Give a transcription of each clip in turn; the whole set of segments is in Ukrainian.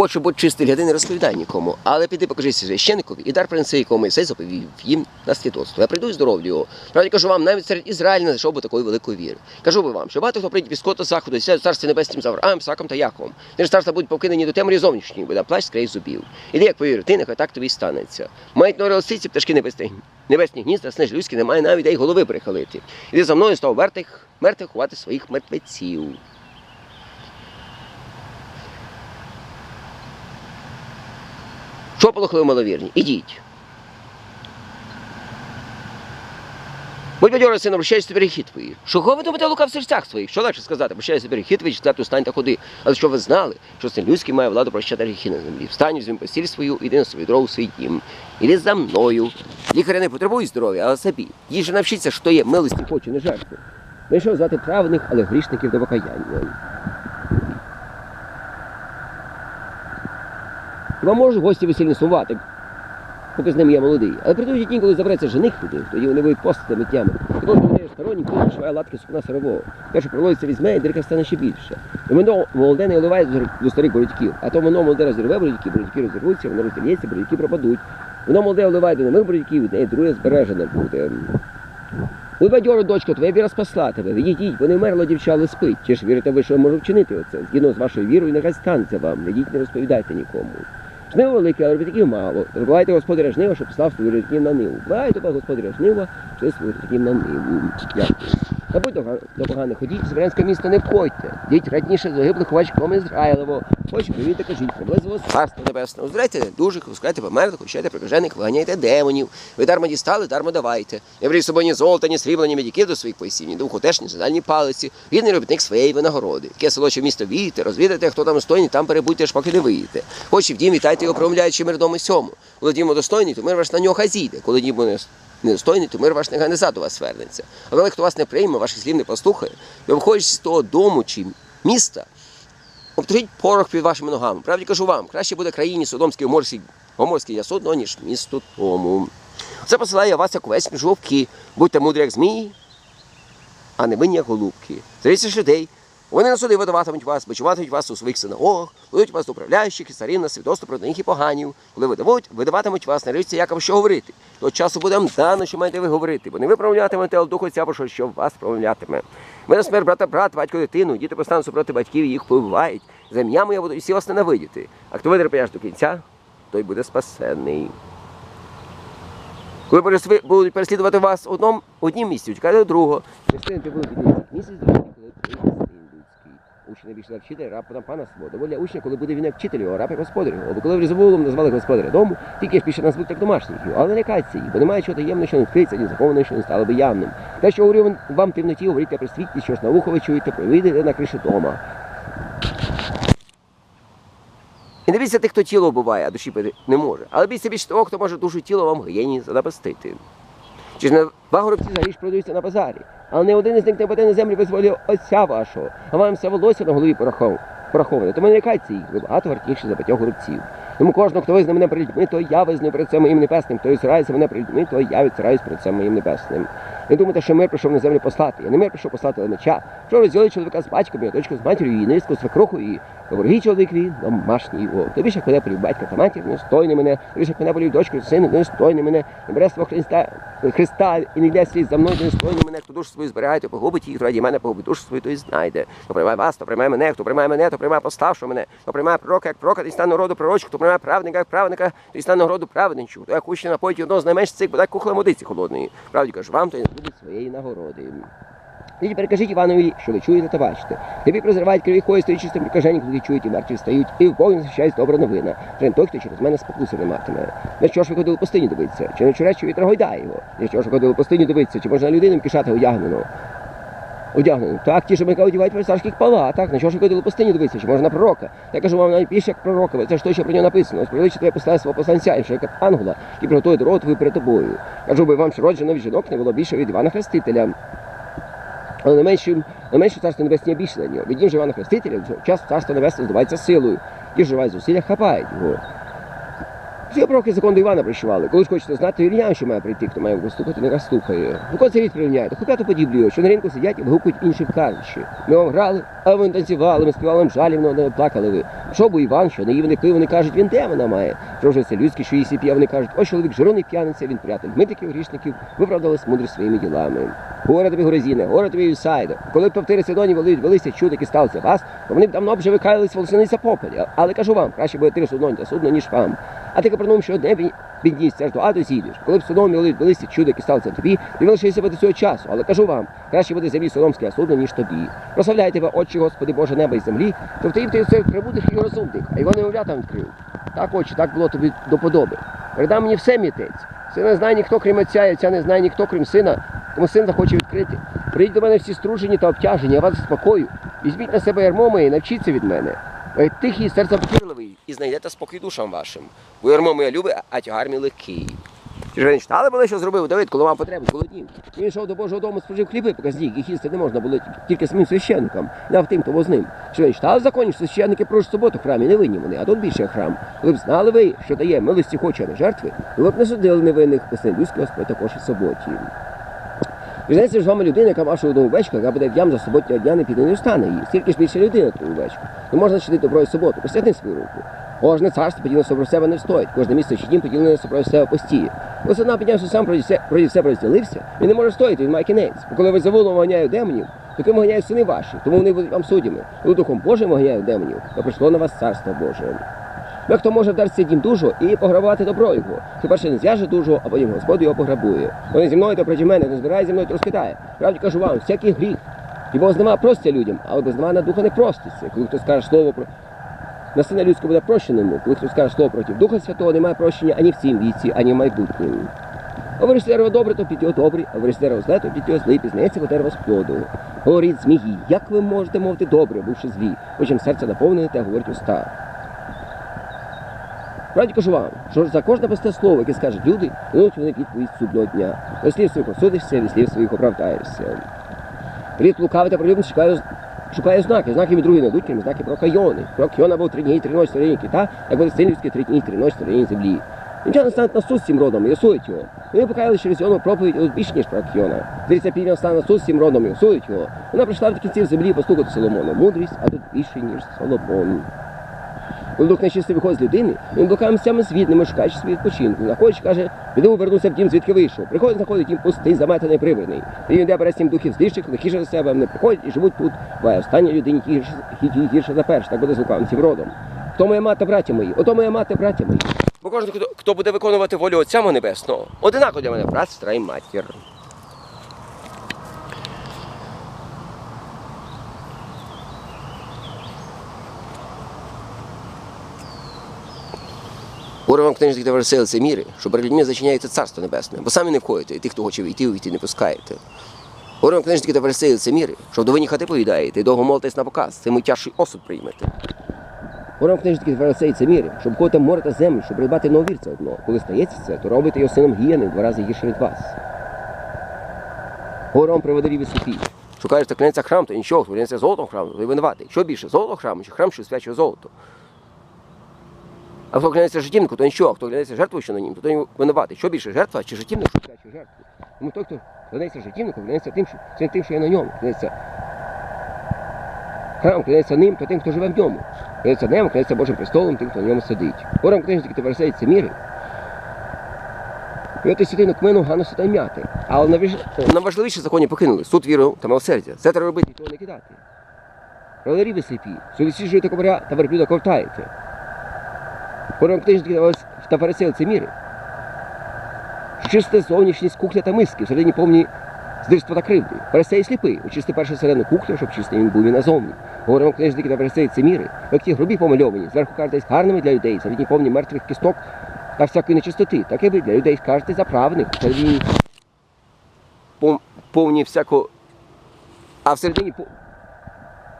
Хочу бути чистий, гляди, не розповідай нікому. Але піди покажися священникові і дар принеси, якому Мойсей заповів їм на свідоцтво. Я прийду і здоровлю його. Правда, кажу вам, навіть серед Ізраїля не знайшов би такої великої віри. Кажу би вам, що багато хто прийде під сходу заходу, і сядуть в царстві небеснім Авраамом, Саком та Яковом. Ті ж царства будуть покинені до темрі зовнішньої, бо да плащ скрей зубів. Іди, як повірю, ти нехай так тобі станеться. Мають ноги лисиці, пташки небесні, небесні гнізда, снеж людські, немає навіть де й голови прихилити. Іди за мною став мертвих, мертвих ховати своїх мертвеців. Що полохли маловірні? Ідіть. Будь бадьори, сину, прощайся перехід твої. Чого ви думаєте, лука в серцях своїх? Що легше сказати? Прощайся перехід твої, четверту стань та ходи. Але що ви знали, що син людський має владу прощати гріхи на землі. Встань, візьми постіль свою, іди на свою дорогу свій дім. Іди за мною. Лікаря не потребують здоров'я, але собі. Їжа навчиться, що є милості хочу, не жертви. Знайшов звати праведних, але грішників до покаяння. Хіба можуть гості весільні сумувати, поки з ним є молодий. Але прийдуть дні, коли забереться жених туди, тоді вони будуть постати миттями. І коли буде сторонній, коли шває латки сукна сирового. Те, що пролоїться візьме, і дирка стане ще більше. І воно молоде не оливає до- старих бородьків, а то воно молоде розірве бородьки, бородьки розірвуться, воно розділється, бородьки пропадуть. Воно молоде оливає до нових бородьків, неї друге збережене буде. Ви бадьоро, дочко, твоя віра спасла тебе. Відійдіть, бо не вмерло дівча, але спить. Чи ж вірите ви, що я можу вчинити оце? Згідно з вашою вірою, нехай станеться вам. Відійдіть, не розповідайте нікому. Жниво велике, але робітників мало. Забувайте господаря жнива, що послав свою робітників на ниву. Бувайте тебе господаря жнива, що свою робітників на ниву. Дякую. Та будь до, поганих ходіть, з Веренського міста не входьте. Діть радніше загиблих овачком Ізраїлево. Хоч привіте, кажіть, приблизило царство небесне. Уздирайте дужих, пускайте померлих, очайте прикажених, виганяйте демонів. Ви дармо дістали, дармо давайте. Не з собою ні золота, ні срібла, ні медиків до своїх поясів, ні духу теж, ні задальні палиці. Вірний робітник своєї винагороди. Яке село чи місто віїте, розвідайте, хто там стойний, там перебудьте, аж поки не виїдете. Хоч і в дім вітайте його, промовляючи мир дому сьому. Коли дім достойний, то мир ваш на нього зійде. Коли дім не недостойний, то мир ваш не до вас вернеться. А коли хто вас не прийме, ваших слів не послухає, то виходячи з того дому чи міста, обтужіть порох під вашими ногами. Правді кажу вам, краще буде країні Содомській Гоморській, Гоморській ясудно, ніж місту тому. Це посилає вас, як увесь між вовки. Будьте мудрі, як змії, а не винні, як голубки. Зріться ж людей. Вони на суди видаватимуть вас, бичуватимуть вас у своїх синагогах, будуть вас управляючих і царів на свідоцтво проти них і поганів. Коли видавуть, видаватимуть вас, наричці, як що говорити. До часу буде вам дано, що маєте ви говорити, бо не ви промовлятимете, але дух отця, бо що вас промовлятиме. Ви на смерть брата, брат, батько, дитину, діти постануть супроти батьків і їх вбивають. За ім'я моє буду всі вас ненавидіти. А хто витерпає аж до кінця, той буде спасенний. Коли будуть переслідувати вас одному однім місці, чекайте до другого. Ви підійти місяць другий, Учні більше вчитель, раб подам пана свого. Доволі учня, коли буде він як вчитель, його, раб як господарю. Або коли в Різоволом назвали господаря дому, тільки ж більше назвуть так домашніх. Але не лякайтеся їх, бо немає чого таємного, що не вкриється, ні захованого, що не стало би явним. Те, що говорю вам темноті, говорите при світлі, що ж на вухо ви чуєте, провідете на криші дома. І не бійся тих, хто тіло вбиває, а душі не може. Але бійся більше того, хто може душу тіло вам гієні занапастити. Чи ж не два горобці за гріш продаються на базарі, але не один із них не буде на землю без волі отця вашого, а вам все волосся на голові пораховане. Тому не лякайте їх, ви багато вартіші за батьох горобців. Тому кожного, хто визнає мене перед людьми, то я визнаю перед цим моїм небесним, хто відсирається мене перед людьми, то я відсираюсь перед цим моїм небесним. Не думайте, що мир прийшов на землю послати. Я не мир прийшов послати, але меча. Що розділить чоловіка з батьком, його дочку з матір'ю, її низьку, свекруху, і ворогий чоловікові, домашній його. Тобі ж коли полюб батька та матір, не стойне мене, тобі ж коли полюб дочку, сина, не стойне мене, не бере свого Христа, Христа і не йде слід за мною, не стойне мене, хто душу свою збирає, то погубить їх, раді мене погубить душу свою, то і знайде. Хто приймає вас, то приймає мене, хто приймає мене, то приймає поставши мене, хто приймає пророка, як пророка, то стане роду пророчку, хто приймає праведника, як праведника, то й стане роду праведничу. То як учня напоїть одного з найменших цих, бодай кухла водиці холодної. Правді кажу, вам то й не буде своєї нагороди. Тоді перекажіть Іванові, що ви чуєте та бачите. Тобі прозривають криві хої, стоїть чистим прикаженням, коли чують і мертві встають, і в Богу захищається добра новина. Не той, хто через мене спокуси не матиме. На що ж ви ходили пустині дивитися? Чи не чуречі вітра гойдає його? На що ж ви ходили пустині дивитися? Чи можна людину кишати одягнену? Одягнено. Так, ті, що одягають при царських палатах. На що ж ходили в пустині дивитися? Чи на пророка? Я кажу вам найбільше як пророка, це ж те, що про нього написано. Ось приличі тебе послає свого посланця, і що як ангела, і приготує дорогу твою перед тобою. Кажу би вам, що роджено від жінок не було більше від Івана Хрестителя. Але не менше, не менше царство небесне більше на нього. Від нього ж Івана Хрестителя, час царство небесне здобувається силою. Ті ж живають зусилля, хапають його. Всі пророки закон до Івана пришивали. Коли ж хочете знати, Ір'ян, що має прийти, хто має виступити, не слухає. Ну, коли це прирівняє, хопяту подіблює, що на ринку сидять і вигукують інші в. Ми вам грали, а ви танцювали, ми співали вам жалібно, не плакали ви. Що бо Іван, що наївний пив, вони кажуть, він демона має. Що вже це людське, що їсть і п'є, вони кажуть, ось чоловік жироний п'яниця, він приятель. Митиків, грішників, виправдались мудрі своїми ділами. Горе тобі Горозіне, горе тобі Юсайдо. Коли б то в Сидоні велися чуди, які сталися вас, то вони б давно б вже викаялись волосяниця попелі. Але кажу вам, краще буде три судно та судно, ніж вам. А ти капернум, що одне піднісся аж до аду зійдеш. Коли б Содом вели, велися чуди, які сталися тобі, ти лишився до цього часу. Але кажу вам, краще буде землі Содомське, а судно, ніж тобі. Прославляй тебе, Отче Господи Боже неба і землі, то в ти це прибудеш і розумних, а його немовлятам відкрив. Так, отче, так було тобі до подоби. Передам мені все мітець. Сина не знає ніхто, крім отця, і отця не знає ніхто, крім сина, тому син захоче відкрити. Прийдіть до мене всі стружені та обтяжені, я вас заспокою. Візьміть на себе ярмо моє і навчіться від мене. Тихий, серце покірливий, і знайдете спокій душам вашим. Бо ярмо моє любе, а тягар мій легкий. Читали були, що зробив Давид, коли вам потрібно, голоднів? Він йшов до Божого дому, спожив хліби, поки злік, їх їсти не можна було тільки самим священникам, не тим, хто з ним. Не читали в законі, священники прожуть суботу в храмі, не винні вони, а тут більше храм. Коли б знали ви, що дає милості хоче, не жертви, ви б не судили невинних, син людський Господь також і суботі. І знаєте, ж вами людина, яка вашу одну овечку, яка буде в ям за суботнього дня, не піде не встане її. Стільки ж більше людина твою овечку. Не можна чинити добро і суботу, присягни свою руку. Кожне царство поділене sobre себе не стоїть, кожне місце чи дім поділене sobre себе постіє. Ось одна піднявся сам проти все, проти себе розділився, він не може стояти, він має кінець. Бо коли ви заволом ганяють демонів, то ким ганяють сини ваші, тому вони будуть вам суддями. Коли духом Божим ганяють демонів, то прийшло на вас царство Боже. Бо хто може вдаритися дім душу і пограбувати добро його. Хіба ще не зв'яже душу, а потім Господь його пограбує. Вони зі мною то проти мене, не збирає зі мною, то розкидає. Правді кажу вам, всякий гріх. І Бог нема простя людям, але без на духа не проститься. Коли хто скаже слово про на сина людського буде прощено йому, коли хто скаже слово проти Духа Святого, немає прощення ані в цім віці, ані в майбутньому. Говориш дерево добре, то під його добре, а говориш дерево зле, то під його злий, пізнається бо дерево з плоду. Говорить змії, як ви можете мовити добре, бувши злі, потім серце наповнене, те говорить уста. Правді кажу вам, що за кожне просте слово, яке скажуть люди, дадуть вони відповідь судного дня. До слів своїх осудишся, від слів своїх оправдаєшся. Рід лукавий та прилюбний шукає, шукає знаки. Знаки від другої найдуть, крім знаки про кайони. Про Кайона був три дні і три ночі стороні кита, як буде сильівські три дні і три ночі стороні землі. Римчани стануть на суд цим родом і осудять його. Вони покаяли через його проповідь от ніж про Кіона. Зріться півдня стане на суд цим родом і осудять його. Вона прийшла до кінців землі послухати Соломона. Мудрість, а тут більше, ніж Соломон. Коли дух нечистий виходить з людини, він блукає місцями світними, шукаючи свій відпочинку. Заходить, каже, піду вернуся в дім, звідки вийшов. Приходить, знаходить їм пустий, заметений, прибраний. І він йде бере сім духів зліших, лихіше за себе, вони приходять і живуть тут. Буває останній людині гірше, гі- гірше за перш, так буде з лукавців родом. Хто моя мати, браття мої? Ото моя мати, браття мої. Бо кожен, хто, хто буде виконувати волю Отця Небесного, одинаково для мене брат, сестра і матір. Горе вам книжник та версели це міри, що перед людьми зачиняється царство небесне, бо самі не входите, і тих, хто хоче війти, увійти не пускаєте. Горе вам книжники та версели це міри, що вдовині хати поїдаєте, і довго молитесь на показ, цим і тяжкий осуд приймете. Горе вам книжники та версели це міри, щоб ходити море та землю, щоб придбати нововірця одного. Коли стається це, то робите його сином гієни в два рази гірше від вас. Горе вам приводарі високі. Шукаєш та клянеться храм, то нічого, клянеться золотом храму, то й винуватий. Що більше, золото храму, чи храм, що свячує золото? А хто клянеться житівнику, то нічого, хто клянеться жертвою, що на нім, то той винуватий. Що більше, жертва чи житівник, що свячує жертву? Тому той, хто клянеться житівнику, клянеться тим, що це тим, що є на ньому. Клянеться храм, клянеться ним, то тим, хто живе в ньому. Клянеться небом, клянеться Божим престолом, тим, хто на ньому сидить. Горам книжники та версейці міри. І от і святину кмину ганусу та м'яти. Але найваж- найважливіші закони покинули. Суд віру та милосердя. Це треба робити, і того не кидати. Ролері ви сліпі, що відсіжуєте коваря та верблюда ковтаєте. Книжники та вес- та фарисеї міри. Чисте зовнішність кухля та миски, всередині повні здирства та кривди. Фарисей сліпий, очисти перше середину кухлю, щоб чистий він був і назовні. Говоримо книжники та це міри, як ті грубі помальовані, зверху кажете гарними для людей, всередині повні мертвих кісток та всякої нечистоти. Так і для людей скажете за правних, всередині повні всяко, а всередині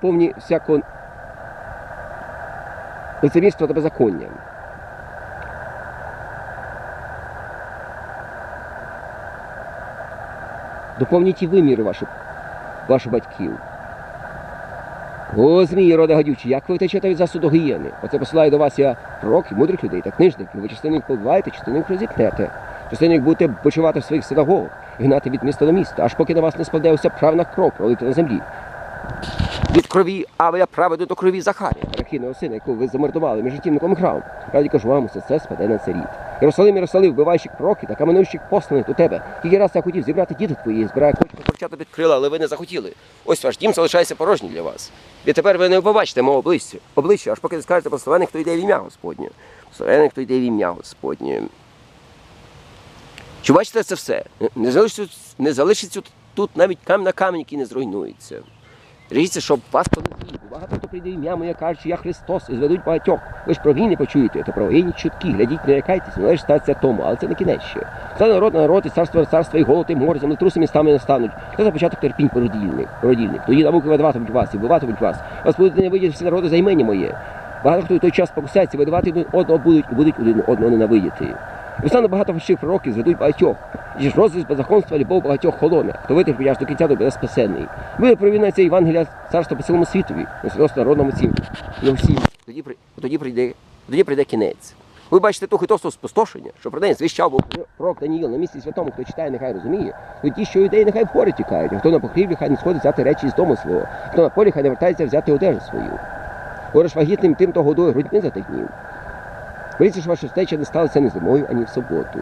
повні всяко лицемірства та беззаконня. Доповніть і виміри ваших, ваших батьків. О, змії, рода гадючі, як ви втечете від засуду гієни? Оце посилаю до вас я пророків, мудрих людей та книжників. Ви частину їх побиваєте, частину їх розіпнете. Частину їх будете почувати в своїх синагогах, гнати від міста до міста, аж поки на вас не спаде уся правна кров пролита на землі. від крові Авеля праведу до крові Захарія, Рахіного сина, якого ви замордували між життівником і храмом. Раді кажу вам, усе це спаде на цей Єрусалим, Єрусалим, вбиваючих пророків та каменуючих посланих до тебе. Тільки раз я хотів зібрати діти твої, збираю кочку порчата під крила, але ви не захотіли. Ось ваш дім залишається порожній для вас. І тепер ви не побачите мого обличчя, обличчя, аж поки не скажете благословений, хто йде в ім'я Господнє. Благословений, хто йде в ім'я Господнє. Чи бачите це все? Не залишиться, не залишиться тут навіть камінь на камінь, який не зруйнується. Ріжіться, щоб вас з'їв. Багато хто прийде ім'я моє, кажучи, я Христос, і зведуть багатьох. Ви ж про війни почуєте, то про воєнні чутки. Глядіть, не лякайтесь, не лише статися тому, але це не кінець ще. Стане народ на народ, і царство на царство, і голод, і море, землетруси містами не стануть. Це за початок терпінь породільних. породільних. Тоді науки видаватимуть вас і вбиватимуть вас. Вас будете не видіти всі народи за імені моє. Багато хто в той час покусяться, видавати один одного будуть і будуть один одного ненавидіти. І багато фальшивих пророків, зведуть багатьох. І ж розліз беззаконства, любов багатьох холоне. Хто витерпить аж до кінця, то буде спасенний. Ви провінується Євангелія царства по цілому світові, свідоцтво народному цім. Ну всім. Тоді, тоді, прийде, тоді прийде кінець. Ви бачите ту хитосту спустошення, що про неї звіщав пророк Даніїл на місці святому, хто читає, нехай розуміє. То ті, що юдеї, нехай в горі тікають, а хто на покрівлі, хай не сходить взяти речі з дому свого, хто на полі, хай не вертається взяти одежу свою. Говориш вагітним тим, хто годує грудьми за тих днів. Що ваша встеча не сталася ні зимою, ані в суботу.